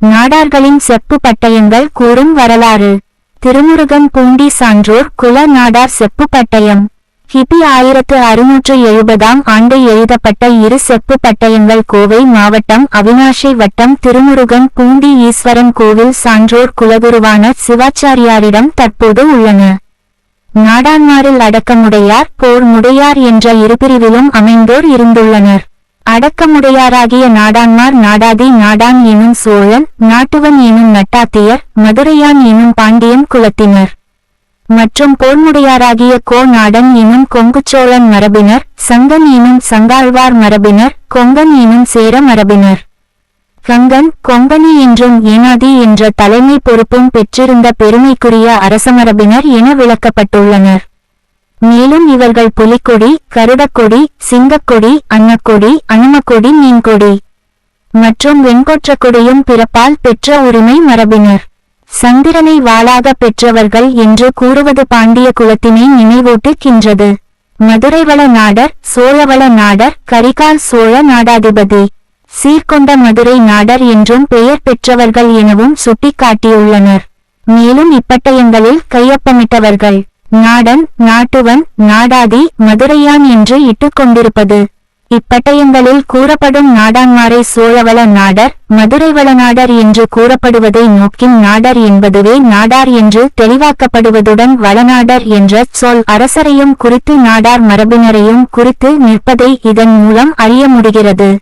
நாடார்களின் செப்பு பட்டயங்கள் கூறும் வரலாறு. திருமுருகன் பூண்டி சான்றோர் குல நாடார் செப்பு பட்டயம். கிபி ஆயிரத்து அறுநூற்று எழுபதாம் ஆண்டு எழுதப்பட்ட இரு செப்பு பட்டயங்கள் கோவை மாவட்டம் அவினாஷை வட்டம் திருமுருகன் பூண்டி ஈஸ்வரன் கோவில் சான்றோர் குலகுருவான சிவாச்சாரியாரிடம் தற்போது உள்ளன. நாடான்மாரில் அடக்கமுடையார் போர் முடையார் என்ற இருபிரிவிலும் அமைந்தோர் இருந்துள்ளனர். அடக்கமுடையாராகிய நாடான்மார் நாடாதி நாடான் எனும் சோழன் நாட்டுவன் எனும் நட்டாத்தியர் மதுரையான் எனும் பாண்டியன் குலத்தினர். மற்றும் போர்முடையாராகிய கோ நாடன் எனும் கொங்குச்சோழன் மரபினர் சங்கன் எனும் சங்காழ்வார் மரபினர் கொங்கன் எனும் சேர மரபினர். கங்கன் கொங்கணி என்றும் ஏனாதி என்ற தலைமை பொறுப்பும் பெற்றிருந்த பெருமைக்குரிய அரசமரபினர் என விளக்கப்பட்டுள்ளனர். மேலும் இவர்கள் புலிக்கொடி கருடக்கொடி சிங்கக்கொடி அன்னக்கொடி அனுமக்கொடி மீன்கொடி. மற்றும் வெண்கொற்ற கொடியும் பிறப்பால் பெற்ற உரிமை மரபினர். சந்திரனை வாளாக பெற்றவர்கள் என்று கூறுவது பாண்டிய குலத்தினை நினைவூட்டுகின்றது. மதுரைவள நாடர் சோழவள நாடர் கரிகால் சோழ நாடாதிபதி. சீர்கொண்ட மதுரை நாடர் என்றும் பெயர் பெற்றவர்கள் எனவும் சுட்டிக்காட்டியுள்ளனர். மேலும் இப்பட்டயங்களில் கையொப்பமிட்டவர்கள். நாடன் நாட்டுவன் நாடாதி மதுரையான் என்று இட்டுக்கொண்டிருப்பது இப்பட்டயங்களில் கூறப்படும் நாடான்மாரை சோழவள நாடர் மதுரைவள நாடர் என்று கூறப்படுவதை நோக்கின் நாடர் என்பதுவே நாடார் என்று தெளிவாக்கப்படுவதுடன் வளநாடர் என்ற சொல் அரசரையும் குறித்து நாடார் மரபினரையும் குறித்து நிற்பதை இதன் மூலம் அறிய முடிகிறது.